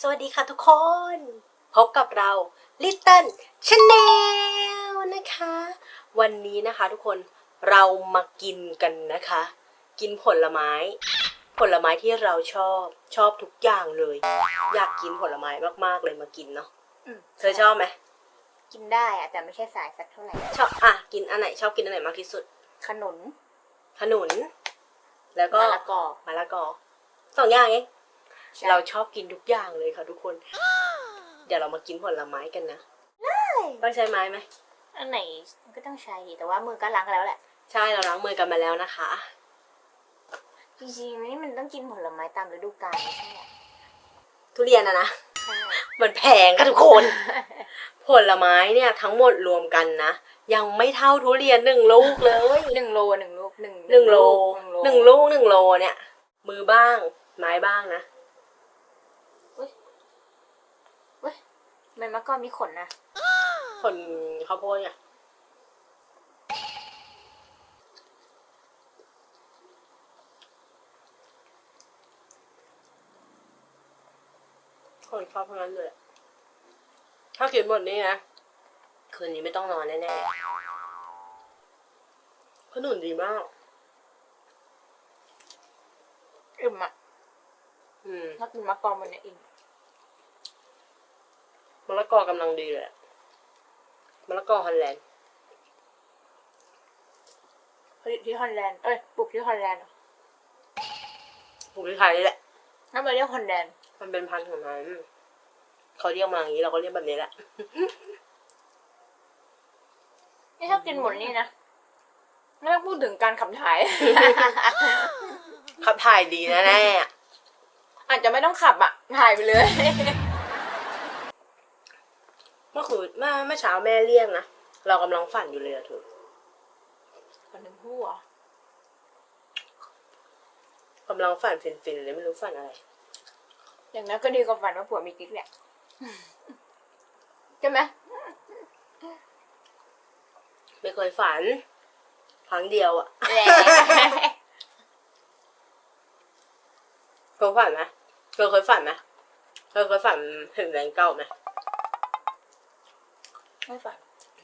สวัสดีค่ะทุกคน พบกับเรา Little Channel นะคะ วันนี้นะคะทุกคนเรามากินกันนะคะ กินผลไม้ ผลไม้ที่เราชอบชอบทุกอย่างเลย อยากกินผลไม้มากๆเลยมากินเนาะอืมเธอชอบไหมกินได้อะแต่ไม่ใช่สายสักเท่าไหร่ ชอบอะกินอันไหนชอบกินอันไหนมากที่สุด ขนุนขนุน แล้วก็มะละกอมะละกอสองอย่างเองใช่ เราชอบกินทุกอย่างเลยค่ะทุกคน เดี๋ยวเรามากินผลไม้กันนะต้องใช้ไม้ไหมอันไหนมันก็ต้องใช้แต่ว่ามือก็ล้างแล้วแหละใช่เราล้างมือกันมาแล้วนะคะจริงๆนี่มันต้องกินผลไม้ตามฤดูกาลไม่ใช่เหรอทุเรียนอะนะใช่มันแพงค่ะทุกคน ผลไม้เนี่ยทั้งหมดรวมกันนะ ยังไม่เท่าทุเรียนหนึ่งลูกเลยหนึ่งโลหนึ่งลูกหนึ่งหนึ่งโลหหนึ่นึ่งงโลลูกหนึ่งโลเนี่ย มือบ้างไม้บ้างนะ เว้ ยมันมะกอมีขนนะคนข้าวโพดไงคนชอบทั้งนั้นเลยถ้ากินหมดนี้นะ คืนนี้ไม่ต้องนอนแน่ๆขนุนดีมากอิ่มอะอืมถ้ากินมะกอมันเนี่ยอิ่ม มะละกอกำลังดีเลยอะมะละกอฮอลแลนด์ผลิตที่ฮอลแลนด์ เอ้ยปลูกที่ฮอลแลนด์เหรอปลูกที่ไทยนี่แหละนั่นมาเรียกฮอลแลนด์ มันเป็นพันธุ์ของมันเขาเรียกมาอย่างนี้เราก็เรียกแบบนี้แหละ นี่ถ้ากินหมดนี่นะไม่ต้องพูดถึงการขับถ่าย ขับถ่ายดีนะแน่ๆอะอาจจะไม่ต้องขับอะถ่ายไปเลย เมื่อคืนเมื่อเมื่อเช้าแม่เรียกนะ เรากำลังฝันอยู่เลยอะเธอคนหนึ่งหัวกำลังฝันฟินๆเลยไม่รู้ฝันอะไร อย่างนั้นก็ดีกว่าฝันว่าผัวมีกิ๊กแหละใช่ไหมไม่เคยฝันครั้งเดียวอะแหละเคยฝันไหมเคยเคยฝันไหมเคยเคยฝันถึงแรงเก้าไหม ไม่ฝัน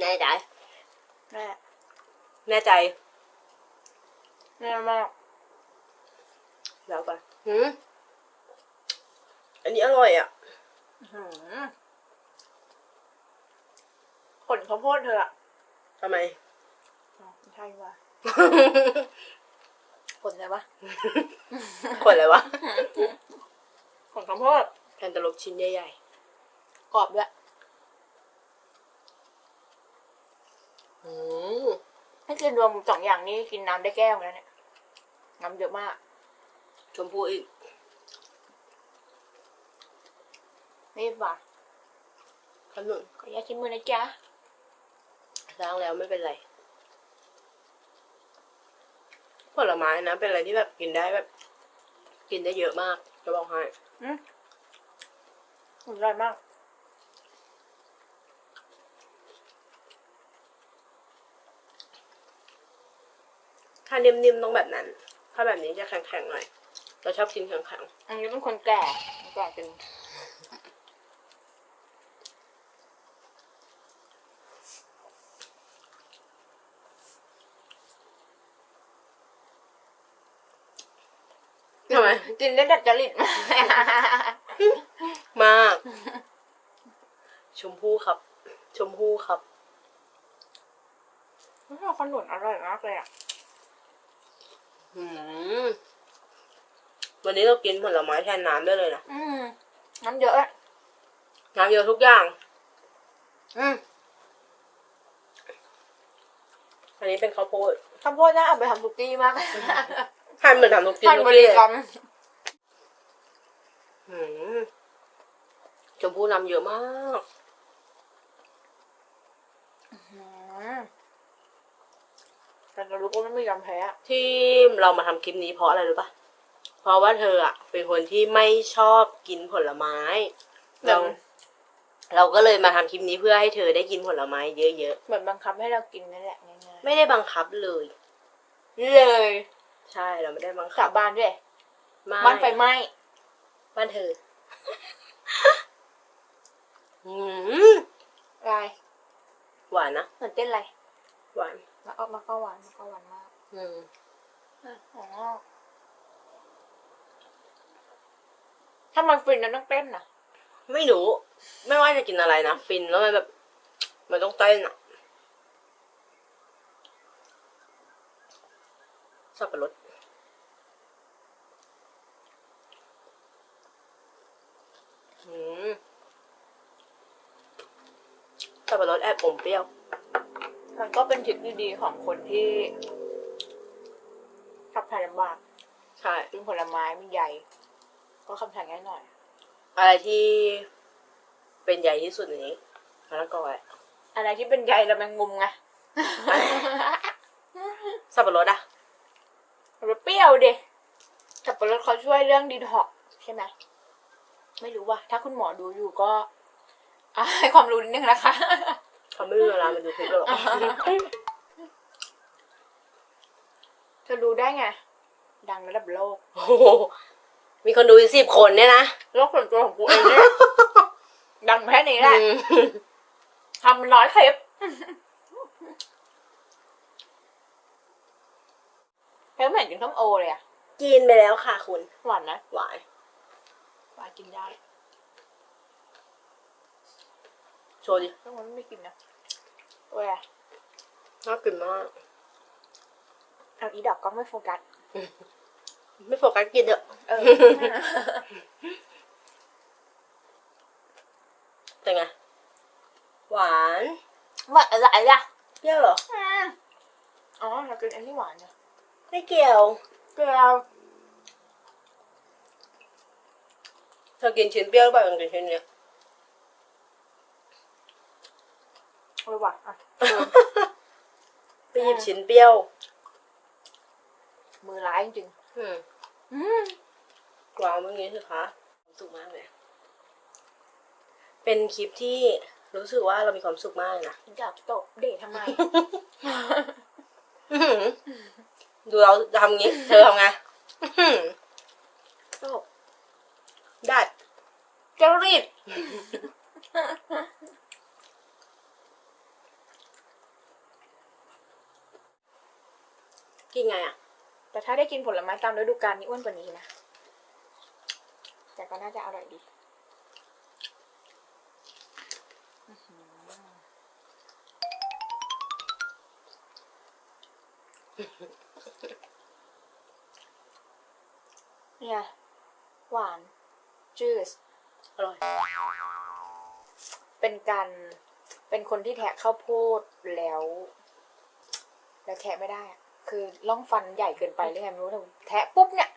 แน่ใจแน่แน่ใจแน่มากแล้วกันหืมอันนี้อร่อยอะอื้อหือขนข้าวโพดเธออะทำไมอ๋อไม่ใช่ว่ะขนอะไรวะคนอะไรวะขนข้าวโพดแคนตาลูปชิ้นใหญ่กรอบด้วย อืมให้กินรวมสองอย่างนี้กินน้ำได้แก้วแล้วเนี่ยน้ำเยอะมาก ชมพูอีก นี่ว่ะขนุนขออนุญาตชิมมือนะจ๊ะล้างแล้วไม่เป็นไร ผลไม้นะ เป็นอะไรที่แบบกินได้แบบ กินได้เยอะมาก จะบอกให้ อืมอร่อยมาก นิ่มๆต้องแบบนั้น ถ้าแบบนี้จะแข็งๆหน่อย เราชอบกินแข็งอันนี้เป็นคนแก่แก่จนๆทำไมกินได้ดัดจริตมากชมพู่ครับ ชมพู่ครับไม่ชอบขนุนอร่อยมากเลยอะ หืมวันนี้เรากินผลไม้แทนน้ำได้เลยนะอืมน้ำเยอะอะน้ำเยอะทุกอย่าง อืมอันนี้เป็นข้าวโพดข้าวโพดน่าเอาไปทำสุกี้มากหั่นเหมือนทำทุกกินทานทุกบทีริเลยกรรมหืมชมพู่น้ำเยอะมาก อืม แต่เรารู้ว่าไม่ยอมแพ้อะที่เรามาทำคลิปนี้เพราะอะไรรู้ปะเพราะว่าเธออะเป็นคนที่ไม่ชอบกินผลไม้ เรา เราก็เลยมาทำคลิปนี้เพื่อให้เธอได้กินผลไม้เยอะเหมือนบังคับให้เรากินนั่นแหละง่ายๆไม่ได้บังคับเลยๆเลยใช่เราไม่ได้บังคัสาบบานด้วยไม่บ้านไฟไหม้บ้านเธอ อืมอะไรหวานนะเหมือนเต้นอะไร หวานแล้วออกมาก็หวานมันก็หวานมากอืมอ๋อถ้ามันฟินนั้นต้องเต้นนะไม่รู้ ไม่ว่าจะกินอะไรนะฟินแล้วมันแบบ มันต้องเต้นอะสับปะรดอืมสับปะรดแอบอมเปรี้ยว มันก็เป็นทริคดีๆของคนที่ขับถ่ายลำบากใช่กินผลไม้มีใยก็คำถ่ายง่ายหน่อย อะไรที่เป็นใหญ่ที่สุดในนี้มะละกอแหละอะไรที่เป็นใยแล้วแมงมุมไงสับปะรดอะมันเปรี้ยวดิสับปะรดเขาช่วยเรื่องดีท็อกซ์ใช่ไหมไม่รู้ว่ะถ้าคุณหมอดูอยู่ก็อะให้ความรู้นิดนึงนะคะ เขาไม่มีเวลามาดูคลิปหรอกเธอดูได้ไง ดังระดับโลก โอ้โหมีคนดูสิบคนเนี่ยนะโลกส่วนตัวของกูเองเนี่ยดังแค่นี้แหละอืมทำเป็นร้อยคลิปเฮ้ยไม่เห็นกินส้มโอเลยอะกินไปแล้วค่ะคุณ หวานนะหวาน หวานกินได้โชว์ดิ ต้องมันไม่กินนะ โอ้ยอะน่ากินมากเอาอีดอกก็ไม่โฟกัส ไม่โฟกัสกินเถอะเออ เป็นไง หวานหวานอะไรล่ะเปรี้ยวเหรออืมอ๋อเรากินอันที่หวานเนี่ยไม่เกี่ยว เกลือเธอกินชิ้นเปรี้ยวหรือเปล่ากินชิ้นเนี้ย โอ้ยว่ะอะไปหยิบชิ้นเปรี้ยว มือร้ายจริงอืมๆอืมวางเมื่อกี้สิคะความสุขมากเลยเป็นคลิปที่รู้สึกว่าเรามีความสุขมากเลยนะอยากตบเดททำไม อื้อหือดูเราทำงี้ เธอทำไงอื้อหือตบได้จริต กินไงอะ แต่ถ้าได้กินผลไม้ตามฤดูกาลนี่อ้วนกว่านี้นะ แต่ก็น่าจะอร่อยดีอื้อหือเนี่ยหวาน จืดอร่อย เป็นการ เป็นคนที่แทะข้าวโพดแล้ว แล้วแทะไม่ได้อะ คือร่องฟันใหญ่เกินไปหรือไงไม่รู้แต่แทะปุ๊บเนี่ย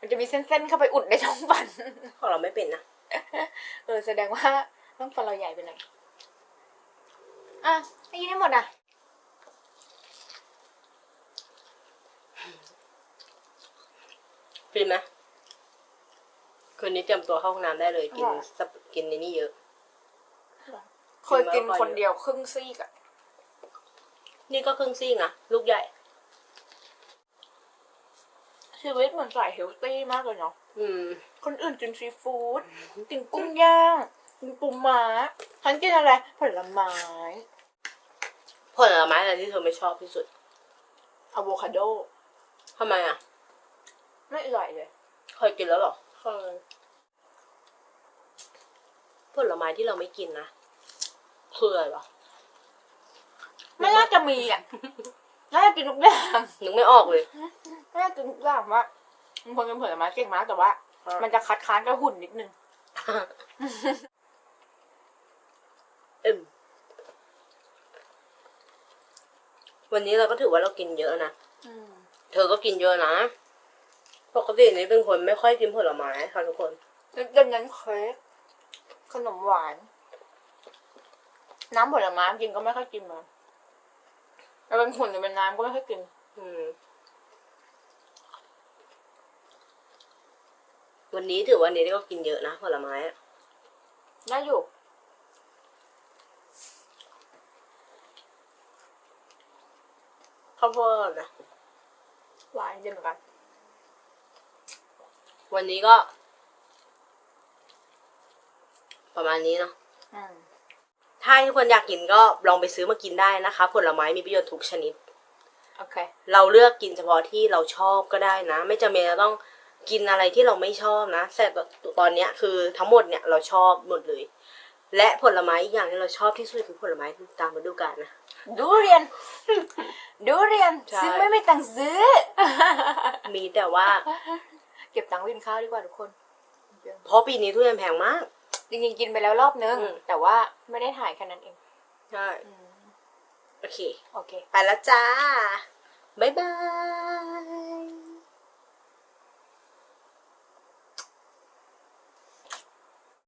มันจะมีเส้นๆเข้าไปอุดในช่องฟัน ของเราไม่เป็นนะ เออแสดงว่าร่องฟันเราใหญ่ไปหน่อยอะไม่กินได้หมดอะฟินไหมคืนนี้เตรียมตัวเข้าห้องน้ำได้เลย กินอร่อยสับกินในนี่เยอะ เคยกินคนเดียวครึ่งซีกอะนี่ก็ครึ่งซีกนะลูกใหญ่ ชีวิตเหมือนสายเฮลตี้มากเลยเนาะอืม คนอื่นกินซีฟู้ดกินกุ้งย่างกินปูม้าฉันกินอะไร ผลไม้ ผลไม้อะไรที่เธอไม่ชอบที่สุดอะโวคาโดทำไมอะ ไม่อร่อยเลยเคยกินแล้วเหรอ เคยผลไม้ที่เราไม่กินนะคืออะไรวะ ไม่น่าจะมีอะ น่าจะกินทุกอย่างนึกไม่ออกเลย น่าจะกินทุกอย่างว่ามันคนกินผลไม้เก่งมากแต่ว่า มันจะคัดค้านกับหุ่นนิดนึงเอ็มวันนี้เราก็ถือว่าเรากินเยอะนะอืมเธอก็กินเยอะนะ ปกตินี่เป็นคนไม่ค่อยกินผลไม้ค่ะทุกคนดังนั้นเค้กขนมหวาน น้ำผลไม้กินก็ไม่ค่อยกินมา แล้วเป็นหุ่นหรือเป็นน้ำก็ไม่ค่อยกิน อืม วันนี้ถือว่าเนได้ก็กินเยอะนะผลไม้อะน่าอยู่ ข้าวโพดนะ หวานจริงเหมือนกัน วันนี้ก็ ประมาณนี้เนาะ อืม ถ้าทุกคนอยากกินก็ลองไปซื้อมากินได้นะคะ ผลไม้มีประโยชน์ทุกชนิด โอเค เราเลือกกินเฉพาะที่เราชอบก็ได้นะ ไม่จำเป็นจะต้องกินอะไรที่เราไม่ชอบนะแต่ตอนเนี้ยคือทั้งหมดเนี่ยเราชอบหมดเลย และผลไม้อีกอย่างที่เราชอบที่สุดคือผลไม้ตามฤดูกาลนะดูเรียน ดูเรียนใช่ ซื้อไม่ไม่ตังค์ซื้อ มีแต่ว่า เก็บตังค์วินข้าวดีกว่าทุกคน เพราะปีนี้ทุเรียนแพงมาก จริงๆกินไปแล้วรอบนึง อืม แต่ว่าไม่ได้ถ่ายแค่นั้นเองใช่โอเค โอเค ไปแล้วจ้า บ๊ายบาย